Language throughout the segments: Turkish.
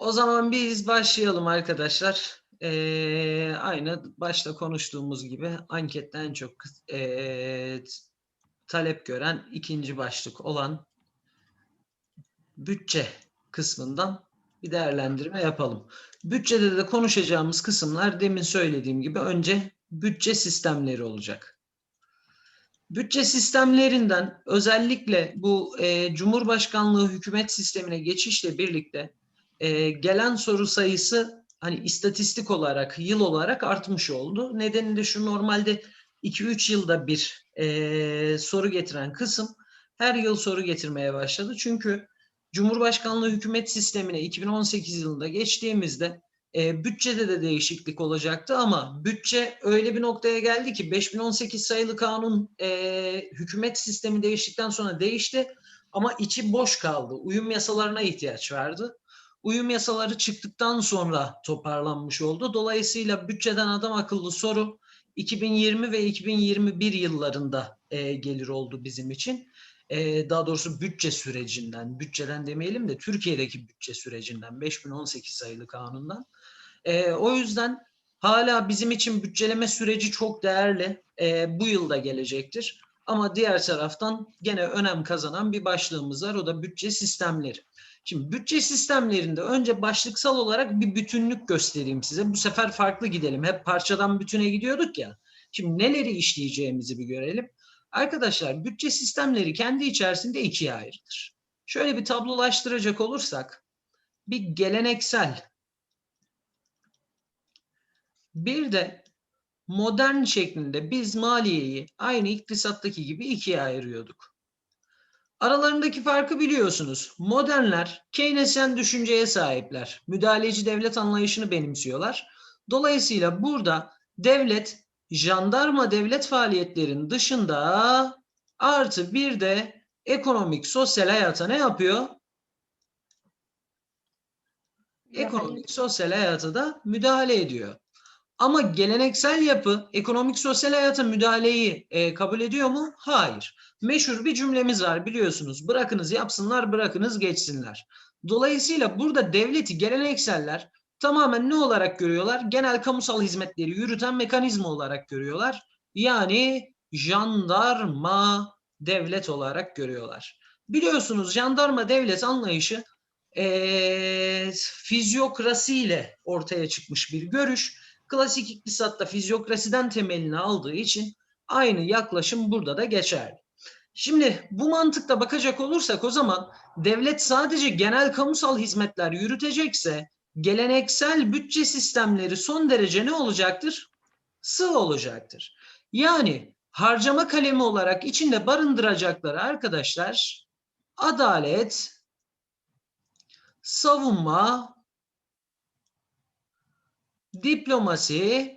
O zaman biz başlayalım arkadaşlar. Ee, aynı başta konuştuğumuz gibi ankette en çok ee, talep gören ikinci başlık olan bütçe kısmından bir değerlendirme yapalım. Bütçede de konuşacağımız kısımlar demin söylediğim gibi önce bütçe sistemleri olacak. Bütçe sistemlerinden özellikle bu e, Cumhurbaşkanlığı hükümet sistemine geçişle birlikte e, gelen soru sayısı hani istatistik olarak, yıl olarak artmış oldu. Nedeni de şu normalde 2-3 yılda bir e, soru getiren kısım her yıl soru getirmeye başladı. Çünkü Cumhurbaşkanlığı hükümet sistemine 2018 yılında geçtiğimizde e, bütçede de değişiklik olacaktı ama bütçe öyle bir noktaya geldi ki 5018 sayılı kanun e, hükümet sistemi değiştikten sonra değişti ama içi boş kaldı. Uyum yasalarına ihtiyaç vardı. Uyum yasaları çıktıktan sonra toparlanmış oldu. Dolayısıyla bütçeden adam akıllı soru 2020 ve 2021 yıllarında e, gelir oldu bizim için. E, daha doğrusu bütçe sürecinden, bütçeden demeyelim de Türkiye'deki bütçe sürecinden, 5018 sayılı kanundan. E, o yüzden hala bizim için bütçeleme süreci çok değerli. E, bu yılda gelecektir. Ama diğer taraftan gene önem kazanan bir başlığımız var. O da bütçe sistemleri. Şimdi bütçe sistemlerinde önce başlıksal olarak bir bütünlük göstereyim size. Bu sefer farklı gidelim. Hep parçadan bütüne gidiyorduk ya. Şimdi neleri işleyeceğimizi bir görelim. Arkadaşlar bütçe sistemleri kendi içerisinde ikiye ayrılır. Şöyle bir tablolaştıracak olursak bir geleneksel bir de modern şeklinde biz maliyeyi aynı iktisattaki gibi ikiye ayırıyorduk. Aralarındaki farkı biliyorsunuz. Modernler Keynesyen düşünceye sahipler. Müdahaleci devlet anlayışını benimsiyorlar. Dolayısıyla burada devlet jandarma devlet faaliyetlerinin dışında artı bir de ekonomik sosyal hayata ne yapıyor? Ekonomik sosyal hayata da müdahale ediyor. Ama geleneksel yapı ekonomik sosyal hayata müdahaleyi e, kabul ediyor mu? Hayır. Meşhur bir cümlemiz var biliyorsunuz. Bırakınız yapsınlar, bırakınız geçsinler. Dolayısıyla burada devleti gelenekseller tamamen ne olarak görüyorlar? Genel kamusal hizmetleri yürüten mekanizma olarak görüyorlar. Yani jandarma devlet olarak görüyorlar. Biliyorsunuz jandarma devlet anlayışı e, fizyokrasiyle ortaya çıkmış bir görüş Klasik iktisatta fizyokrasiden temelini aldığı için aynı yaklaşım burada da geçerli. Şimdi bu mantıkta bakacak olursak o zaman devlet sadece genel kamusal hizmetler yürütecekse geleneksel bütçe sistemleri son derece ne olacaktır? Sığ olacaktır. Yani harcama kalemi olarak içinde barındıracakları arkadaşlar adalet, savunma, diplomasi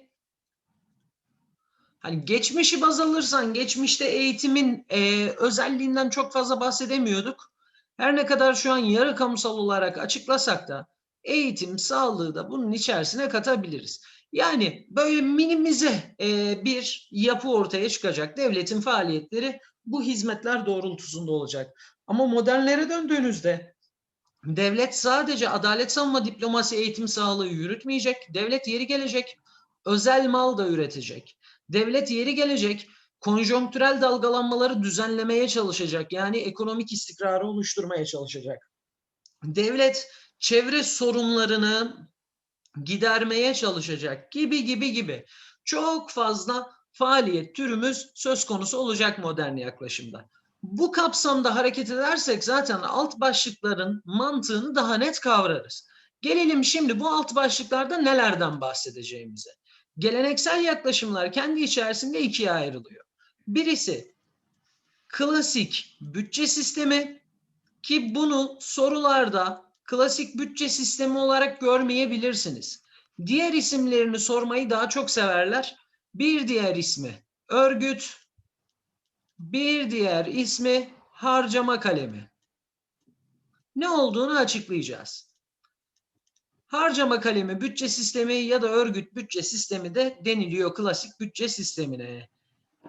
hani geçmişi baz alırsan geçmişte eğitimin e, özelliğinden çok fazla bahsedemiyorduk. Her ne kadar şu an yarı kamusal olarak açıklasak da eğitim, sağlığı da bunun içerisine katabiliriz. Yani böyle minimize e, bir yapı ortaya çıkacak. Devletin faaliyetleri bu hizmetler doğrultusunda olacak. Ama modernlere döndüğünüzde Devlet sadece adalet savunma diplomasi eğitim sağlığı yürütmeyecek. Devlet yeri gelecek özel mal da üretecek. Devlet yeri gelecek konjonktürel dalgalanmaları düzenlemeye çalışacak. Yani ekonomik istikrarı oluşturmaya çalışacak. Devlet çevre sorunlarını gidermeye çalışacak gibi gibi gibi. Çok fazla faaliyet türümüz söz konusu olacak modern yaklaşımda. Bu kapsamda hareket edersek zaten alt başlıkların mantığını daha net kavrarız. Gelelim şimdi bu alt başlıklarda nelerden bahsedeceğimize. Geleneksel yaklaşımlar kendi içerisinde ikiye ayrılıyor. Birisi klasik bütçe sistemi ki bunu sorularda klasik bütçe sistemi olarak görmeyebilirsiniz. Diğer isimlerini sormayı daha çok severler. Bir diğer ismi örgüt, bir diğer ismi harcama kalemi. Ne olduğunu açıklayacağız. Harcama kalemi bütçe sistemi ya da örgüt bütçe sistemi de deniliyor klasik bütçe sistemine.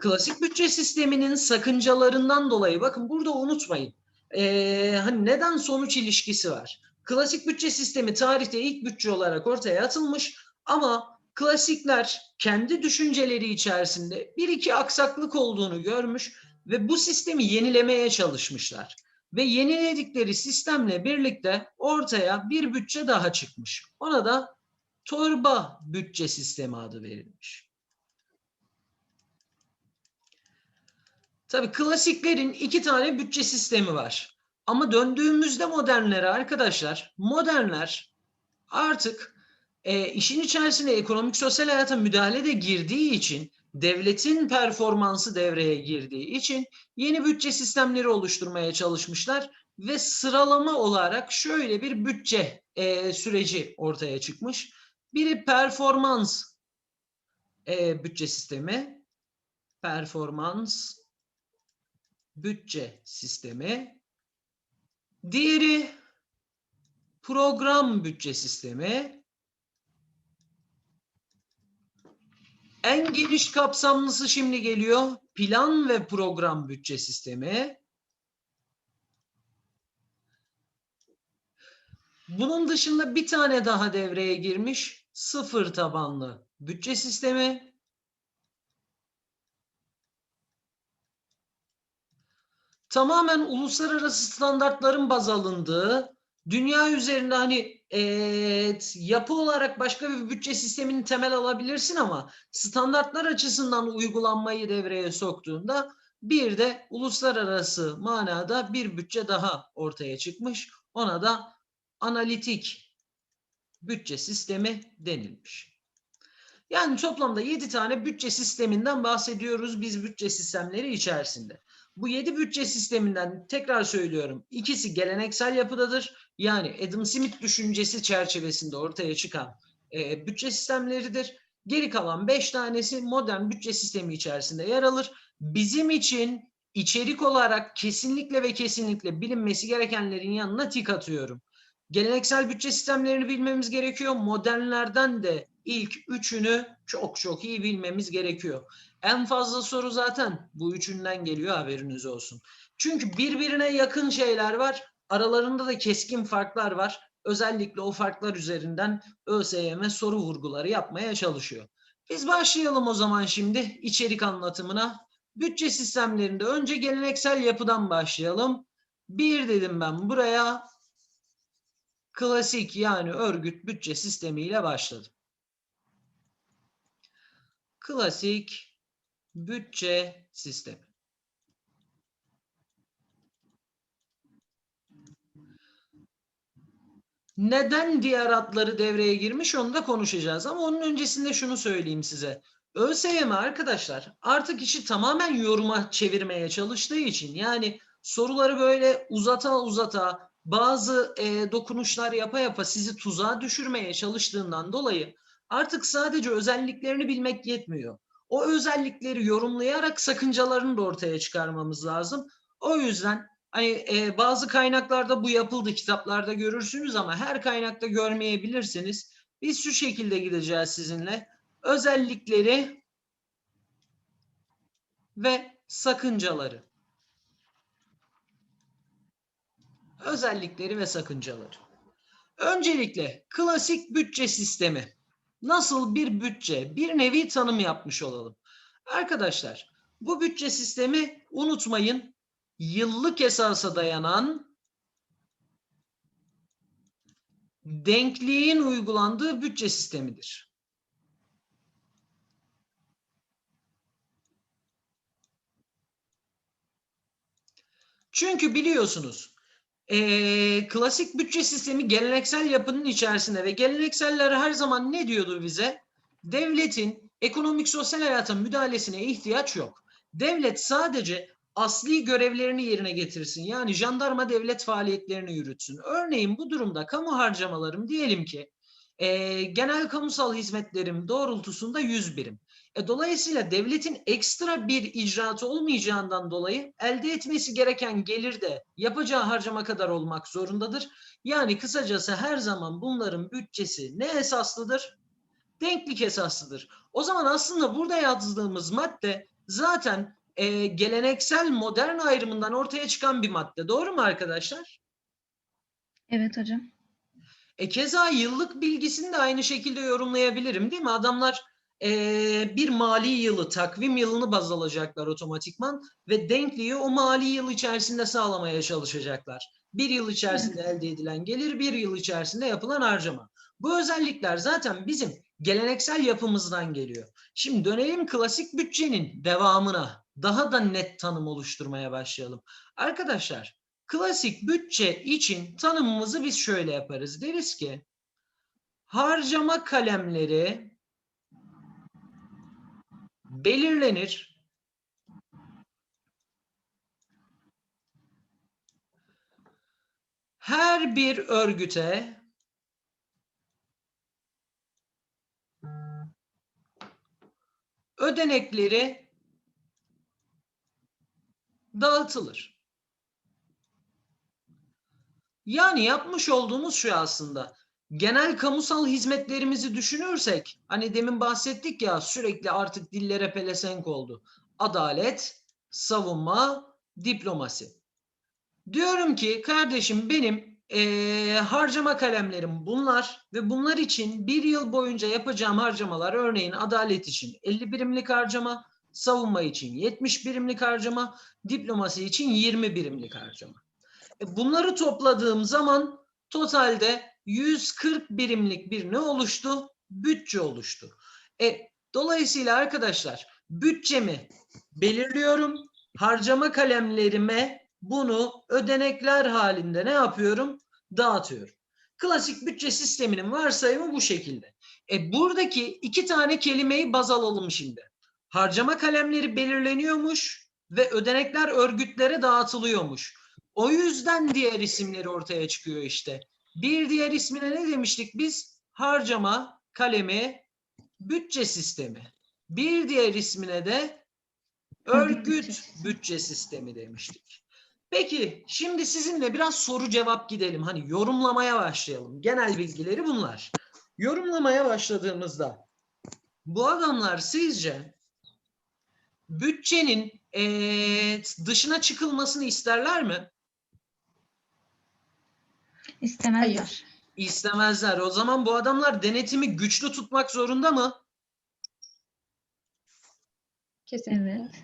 Klasik bütçe sisteminin sakıncalarından dolayı bakın burada unutmayın. Ee, hani neden sonuç ilişkisi var? Klasik bütçe sistemi tarihte ilk bütçe olarak ortaya atılmış ama klasikler kendi düşünceleri içerisinde bir iki aksaklık olduğunu görmüş ve bu sistemi yenilemeye çalışmışlar. Ve yeniledikleri sistemle birlikte ortaya bir bütçe daha çıkmış. Ona da torba bütçe sistemi adı verilmiş. Tabii klasiklerin iki tane bütçe sistemi var. Ama döndüğümüzde modernlere arkadaşlar, modernler artık e, işin içerisine ekonomik sosyal hayata müdahale de girdiği için, devletin performansı devreye girdiği için yeni bütçe sistemleri oluşturmaya çalışmışlar ve sıralama olarak şöyle bir bütçe e, süreci ortaya çıkmış. Biri performans e, bütçe sistemi, performans bütçe sistemi. Diğeri program bütçe sistemi. En geniş kapsamlısı şimdi geliyor. Plan ve program bütçe sistemi. Bunun dışında bir tane daha devreye girmiş. Sıfır tabanlı bütçe sistemi. tamamen uluslararası standartların baz alındığı, dünya üzerinde hani evet, yapı olarak başka bir bütçe sistemini temel alabilirsin ama standartlar açısından uygulanmayı devreye soktuğunda bir de uluslararası manada bir bütçe daha ortaya çıkmış. Ona da analitik bütçe sistemi denilmiş. Yani toplamda 7 tane bütçe sisteminden bahsediyoruz biz bütçe sistemleri içerisinde. Bu yedi bütçe sisteminden tekrar söylüyorum. ikisi geleneksel yapıdadır. Yani Adam Smith düşüncesi çerçevesinde ortaya çıkan e, bütçe sistemleridir. Geri kalan beş tanesi modern bütçe sistemi içerisinde yer alır. Bizim için içerik olarak kesinlikle ve kesinlikle bilinmesi gerekenlerin yanına tik atıyorum. Geleneksel bütçe sistemlerini bilmemiz gerekiyor. Modernlerden de ilk üçünü çok çok iyi bilmemiz gerekiyor. En fazla soru zaten bu üçünden geliyor haberiniz olsun. Çünkü birbirine yakın şeyler var. Aralarında da keskin farklar var. Özellikle o farklar üzerinden ÖSYM soru vurguları yapmaya çalışıyor. Biz başlayalım o zaman şimdi içerik anlatımına. Bütçe sistemlerinde önce geleneksel yapıdan başlayalım. Bir dedim ben buraya klasik yani örgüt bütçe sistemiyle başladım. Klasik bütçe sistemi. Neden diğer adları devreye girmiş onu da konuşacağız. Ama onun öncesinde şunu söyleyeyim size. ÖSYM arkadaşlar artık işi tamamen yoruma çevirmeye çalıştığı için yani soruları böyle uzata uzata bazı e, dokunuşlar yapa yapa sizi tuzağa düşürmeye çalıştığından dolayı artık sadece özelliklerini bilmek yetmiyor. O özellikleri yorumlayarak sakıncalarını da ortaya çıkarmamız lazım. O yüzden hani e, bazı kaynaklarda bu yapıldı, kitaplarda görürsünüz ama her kaynakta görmeyebilirsiniz. Biz şu şekilde gideceğiz sizinle. Özellikleri ve sakıncaları. Özellikleri ve sakıncaları. Öncelikle klasik bütçe sistemi. Nasıl bir bütçe? Bir nevi tanım yapmış olalım. Arkadaşlar bu bütçe sistemi unutmayın yıllık esasa dayanan denkliğin uygulandığı bütçe sistemidir. Çünkü biliyorsunuz e, klasik bütçe sistemi geleneksel yapının içerisinde ve gelenekseller her zaman ne diyordu bize? Devletin ekonomik sosyal hayata müdahalesine ihtiyaç yok. Devlet sadece asli görevlerini yerine getirsin. Yani jandarma devlet faaliyetlerini yürütsün. Örneğin bu durumda kamu harcamalarım diyelim ki e, genel kamusal hizmetlerim doğrultusunda 100 birim. E, dolayısıyla devletin ekstra bir icraatı olmayacağından dolayı elde etmesi gereken gelir de yapacağı harcama kadar olmak zorundadır. Yani kısacası her zaman bunların bütçesi ne esaslıdır? Denklik esaslıdır. O zaman aslında burada yazdığımız madde zaten e, geleneksel modern ayrımından ortaya çıkan bir madde. Doğru mu arkadaşlar? Evet hocam. E keza yıllık bilgisini de aynı şekilde yorumlayabilirim değil mi? Adamlar eee, bir mali yılı, takvim yılını baz alacaklar otomatikman ve denkliği o mali yıl içerisinde sağlamaya çalışacaklar. Bir yıl içerisinde elde edilen gelir, bir yıl içerisinde yapılan harcama. Bu özellikler zaten bizim geleneksel yapımızdan geliyor. Şimdi dönelim klasik bütçenin devamına. Daha da net tanım oluşturmaya başlayalım. Arkadaşlar, klasik bütçe için tanımımızı biz şöyle yaparız. Deriz ki harcama kalemleri belirlenir. Her bir örgüte ödenekleri dağıtılır. Yani yapmış olduğumuz şu aslında. Genel kamusal hizmetlerimizi düşünürsek, hani demin bahsettik ya sürekli artık dillere pelesenk oldu. Adalet, savunma, diplomasi. Diyorum ki kardeşim benim eee, harcama kalemlerim bunlar ve bunlar için bir yıl boyunca yapacağım harcamalar örneğin adalet için 50 birimlik harcama, savunma için 70 birimlik harcama, diplomasi için 20 birimlik harcama. Bunları topladığım zaman totalde 140 birimlik bir ne oluştu? Bütçe oluştu. E, dolayısıyla arkadaşlar bütçemi belirliyorum. Harcama kalemlerime bunu ödenekler halinde ne yapıyorum? Dağıtıyorum. Klasik bütçe sisteminin varsayımı bu şekilde. E, buradaki iki tane kelimeyi baz alalım şimdi. Harcama kalemleri belirleniyormuş ve ödenekler örgütlere dağıtılıyormuş. O yüzden diğer isimleri ortaya çıkıyor işte. Bir diğer ismine ne demiştik biz? Harcama kalemi bütçe sistemi. Bir diğer ismine de Örgüt bütçe sistemi demiştik. Peki şimdi sizinle biraz soru cevap gidelim. Hani yorumlamaya başlayalım. Genel bilgileri bunlar. Yorumlamaya başladığımızda bu adamlar sizce bütçenin eee, dışına çıkılmasını isterler mi? İstemezler. Hayır. İstemezler. O zaman bu adamlar denetimi güçlü tutmak zorunda mı? Kesin. Evet.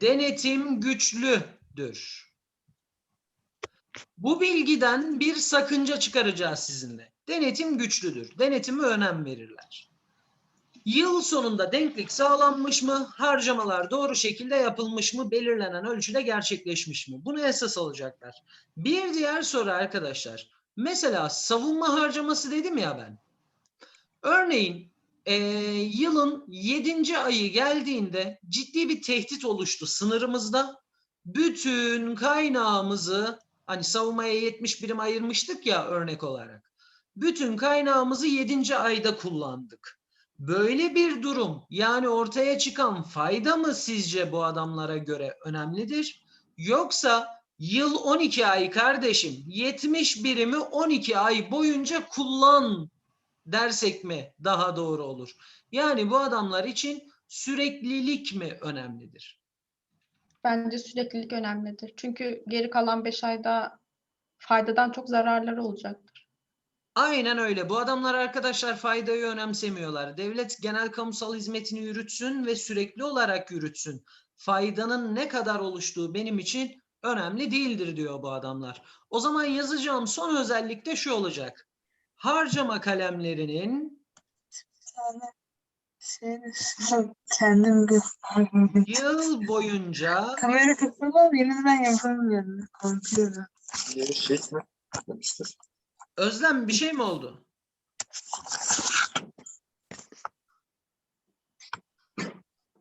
Denetim güçlüdür. Bu bilgiden bir sakınca çıkaracağız sizinle. Denetim güçlüdür. Denetime önem verirler. Yıl sonunda denklik sağlanmış mı? Harcamalar doğru şekilde yapılmış mı? Belirlenen ölçüde gerçekleşmiş mi? Bunu esas alacaklar. Bir diğer soru arkadaşlar. Mesela savunma harcaması dedim ya ben. Örneğin eee, yılın 7. ayı geldiğinde ciddi bir tehdit oluştu sınırımızda. Bütün kaynağımızı hani savunmaya 70 birim ayırmıştık ya örnek olarak. Bütün kaynağımızı 7. ayda kullandık. Böyle bir durum yani ortaya çıkan fayda mı sizce bu adamlara göre önemlidir? Yoksa yıl 12 ay kardeşim 70 birimi 12 ay boyunca kullan dersek mi daha doğru olur? Yani bu adamlar için süreklilik mi önemlidir? Bence süreklilik önemlidir. Çünkü geri kalan 5 ayda faydadan çok zararları olacaktır. Aynen öyle. Bu adamlar arkadaşlar faydayı önemsemiyorlar. Devlet genel kamusal hizmetini yürütsün ve sürekli olarak yürütsün. Faydanın ne kadar oluştuğu benim için önemli değildir diyor bu adamlar. O zaman yazacağım son özellik de şu olacak. Harcama kalemlerinin kendim gösterdim. yıl boyunca Kamera yine de ben yapamıyorum. Korkuyorum. Şey. Özlem bir şey mi oldu?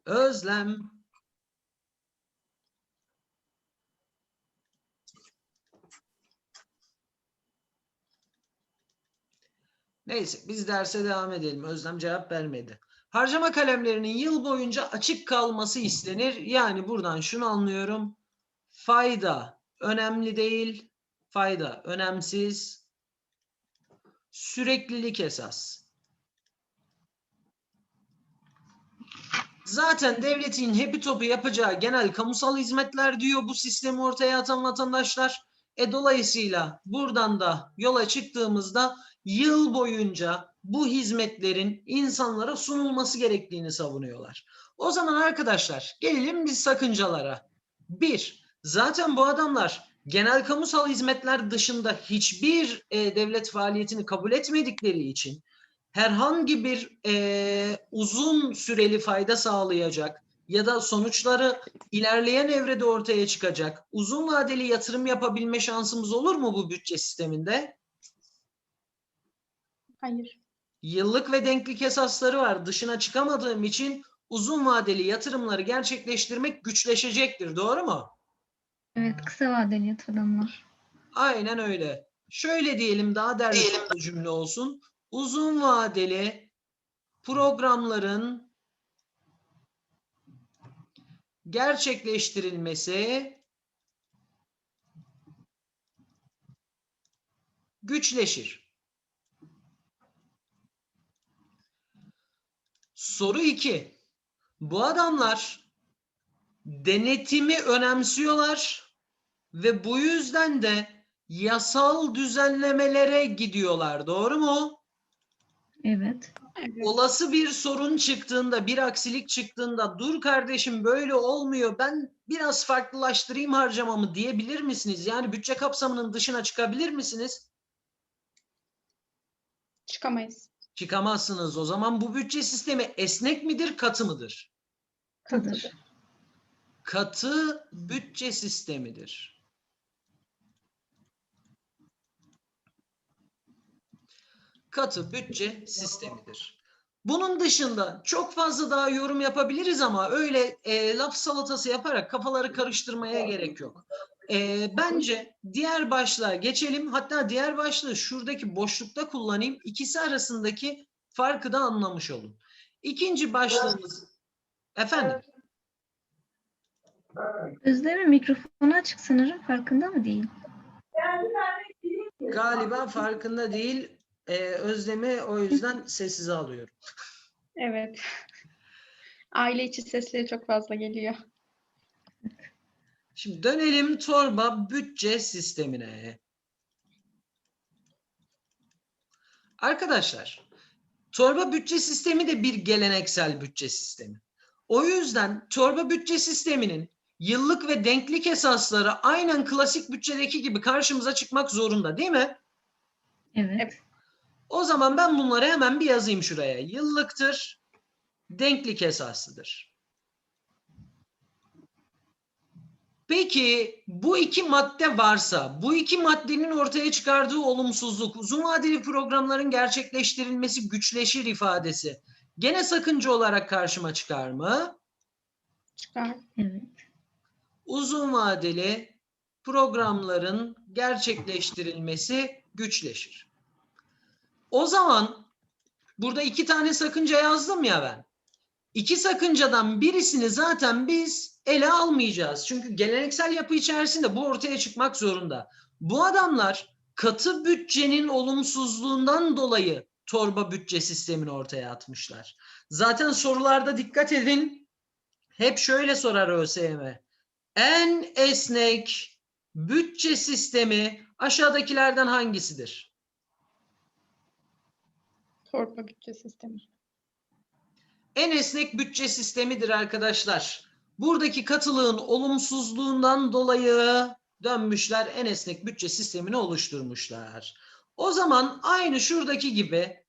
Özlem. Neyse biz derse devam edelim. Özlem cevap vermedi. Harcama kalemlerinin yıl boyunca açık kalması istenir. Yani buradan şunu anlıyorum. Fayda önemli değil. Fayda önemsiz. Süreklilik esas. Zaten devletin hepi topu yapacağı genel kamusal hizmetler diyor bu sistemi ortaya atan vatandaşlar. E dolayısıyla buradan da yola çıktığımızda yıl boyunca bu hizmetlerin insanlara sunulması gerektiğini savunuyorlar. O zaman arkadaşlar gelelim biz sakıncalara. Bir, zaten bu adamlar genel kamusal hizmetler dışında hiçbir e, devlet faaliyetini kabul etmedikleri için herhangi bir e, uzun süreli fayda sağlayacak ya da sonuçları ilerleyen evrede ortaya çıkacak uzun vadeli yatırım yapabilme şansımız olur mu bu bütçe sisteminde? Hayır. Yıllık ve denklik esasları var. Dışına çıkamadığım için uzun vadeli yatırımları gerçekleştirmek güçleşecektir. Doğru mu? Evet kısa vadeli yatırımlar. Aynen öyle. Şöyle diyelim daha derli toplu cümle olsun. Uzun vadeli programların gerçekleştirilmesi güçleşir. Soru 2. Bu adamlar denetimi önemsiyorlar ve bu yüzden de yasal düzenlemelere gidiyorlar. Doğru mu? Evet. Evet. Olası bir sorun çıktığında, bir aksilik çıktığında dur kardeşim böyle olmuyor. Ben biraz farklılaştırayım harcamamı diyebilir misiniz? Yani bütçe kapsamının dışına çıkabilir misiniz? Çıkamayız. Çıkamazsınız. O zaman bu bütçe sistemi esnek midir, katı mıdır? Katıdır. Katı bütçe sistemidir. Katı bütçe sistemidir. Bunun dışında çok fazla daha yorum yapabiliriz ama öyle e, laf salatası yaparak kafaları karıştırmaya gerek yok. E, bence diğer başlığa geçelim. Hatta diğer başlığı şuradaki boşlukta kullanayım. İkisi arasındaki farkı da anlamış olun. İkinci başlığımız efendim. Özlem'in mikrofonu açık sanırım farkında mı değil? Galiba farkında değil. Ee, Özlem'i o yüzden sessize alıyorum. Evet. Aile içi sesleri çok fazla geliyor. Şimdi dönelim torba bütçe sistemine. Arkadaşlar, torba bütçe sistemi de bir geleneksel bütçe sistemi. O yüzden torba bütçe sisteminin yıllık ve denklik esasları aynen klasik bütçedeki gibi karşımıza çıkmak zorunda değil mi? Evet. O zaman ben bunları hemen bir yazayım şuraya. Yıllıktır, denklik esaslıdır. Peki bu iki madde varsa, bu iki maddenin ortaya çıkardığı olumsuzluk, uzun vadeli programların gerçekleştirilmesi güçleşir ifadesi gene sakınca olarak karşıma çıkar mı? Çıkar. Evet. Uzun vadeli programların gerçekleştirilmesi güçleşir. O zaman burada iki tane sakınca yazdım ya ben. İki sakıncadan birisini zaten biz ele almayacağız. Çünkü geleneksel yapı içerisinde bu ortaya çıkmak zorunda. Bu adamlar katı bütçenin olumsuzluğundan dolayı torba bütçe sistemini ortaya atmışlar. Zaten sorularda dikkat edin. Hep şöyle sorar ÖSYM. En esnek bütçe sistemi aşağıdakilerden hangisidir? Torba bütçe sistemi. En esnek bütçe sistemidir arkadaşlar. Buradaki katılığın olumsuzluğundan dolayı dönmüşler en esnek bütçe sistemini oluşturmuşlar. O zaman aynı şuradaki gibi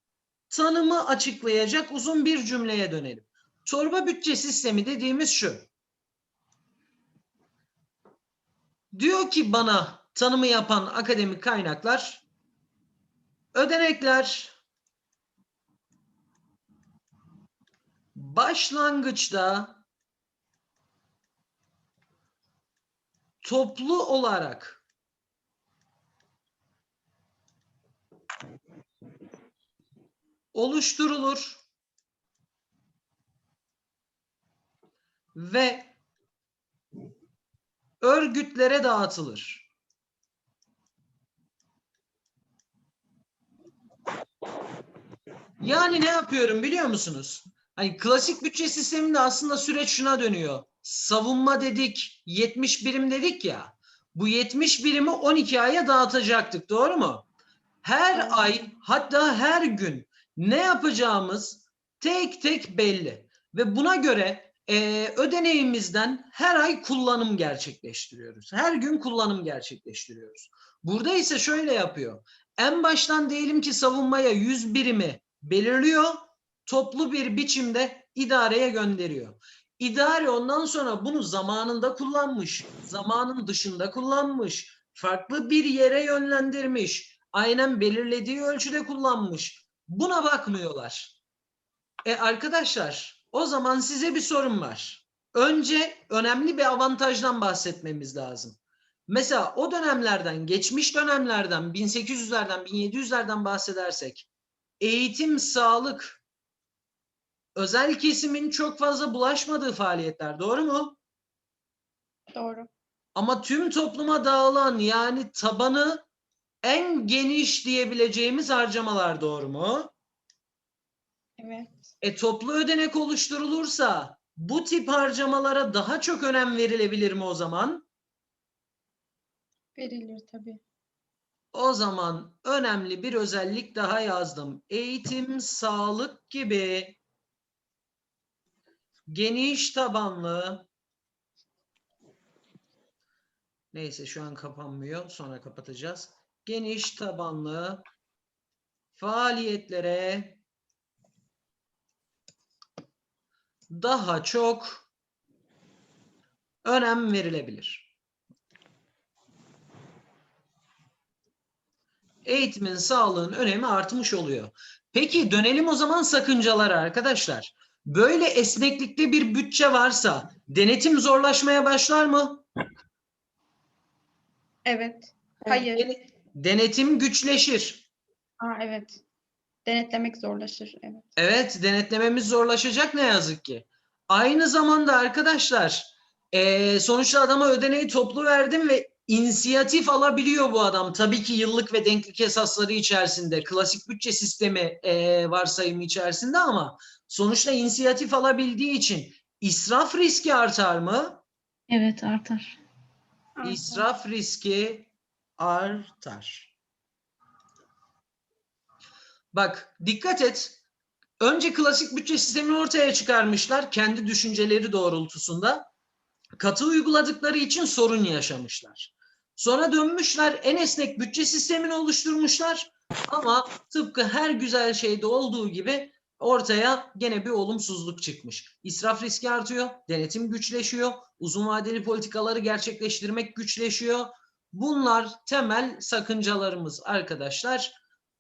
tanımı açıklayacak uzun bir cümleye dönelim. Torba bütçe sistemi dediğimiz şu. Diyor ki bana tanımı yapan akademik kaynaklar ödenekler başlangıçta toplu olarak oluşturulur ve örgütlere dağıtılır. Yani ne yapıyorum biliyor musunuz? Hani klasik bütçe sisteminde aslında süreç şuna dönüyor. Savunma dedik, 70 birim dedik ya. Bu 70 birimi 12 aya dağıtacaktık, doğru mu? Her ay hatta her gün ne yapacağımız tek tek belli. Ve buna göre e, ödeneğimizden her ay kullanım gerçekleştiriyoruz. Her gün kullanım gerçekleştiriyoruz. Burada ise şöyle yapıyor. En baştan diyelim ki savunmaya 100 birimi belirliyor. Toplu bir biçimde idareye gönderiyor. İdare ondan sonra bunu zamanında kullanmış, zamanın dışında kullanmış, farklı bir yere yönlendirmiş, aynen belirlediği ölçüde kullanmış. Buna bakmıyorlar. E arkadaşlar, o zaman size bir sorum var. Önce önemli bir avantajdan bahsetmemiz lazım. Mesela o dönemlerden, geçmiş dönemlerden, 1800'lerden, 1700'lerden bahsedersek, eğitim, sağlık, özel kesimin çok fazla bulaşmadığı faaliyetler, doğru mu? Doğru. Ama tüm topluma dağılan yani tabanı en geniş diyebileceğimiz harcamalar doğru mu? Evet. E toplu ödenek oluşturulursa bu tip harcamalara daha çok önem verilebilir mi o zaman? Verilir tabii. O zaman önemli bir özellik daha yazdım. Eğitim, sağlık gibi geniş tabanlı neyse şu an kapanmıyor. Sonra kapatacağız. Geniş tabanlı faaliyetlere daha çok önem verilebilir. eğitimin, sağlığın önemi artmış oluyor. Peki dönelim o zaman sakıncalara arkadaşlar. Böyle esneklikte bir bütçe varsa denetim zorlaşmaya başlar mı? Evet. Hayır. Dene- Denetim güçleşir. Aa, evet. Denetlemek zorlaşır. Evet. Evet, denetlememiz zorlaşacak ne yazık ki. Aynı zamanda arkadaşlar, eee, sonuçta adama ödeneği toplu verdim ve inisiyatif alabiliyor bu adam. Tabii ki yıllık ve denklik esasları içerisinde, klasik bütçe sistemi eee, varsayımı içerisinde ama sonuçta inisiyatif alabildiği için israf riski artar mı? Evet artar. Artar. İsraf riski artar. Bak dikkat et. Önce klasik bütçe sistemini ortaya çıkarmışlar kendi düşünceleri doğrultusunda. Katı uyguladıkları için sorun yaşamışlar. Sonra dönmüşler en esnek bütçe sistemini oluşturmuşlar. Ama tıpkı her güzel şeyde olduğu gibi ortaya gene bir olumsuzluk çıkmış. İsraf riski artıyor, denetim güçleşiyor, uzun vadeli politikaları gerçekleştirmek güçleşiyor. Bunlar temel sakıncalarımız arkadaşlar.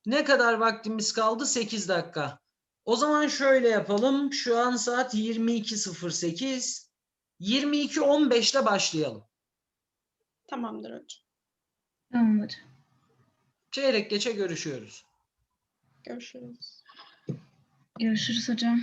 Ne kadar vaktimiz kaldı? 8 dakika. O zaman şöyle yapalım. Şu an saat 22.08. 22.15'te başlayalım. Tamamdır hocam. Tamam hocam. Çeyrek geçe görüşüyoruz. Görüşürüz. Görüşürüz hocam.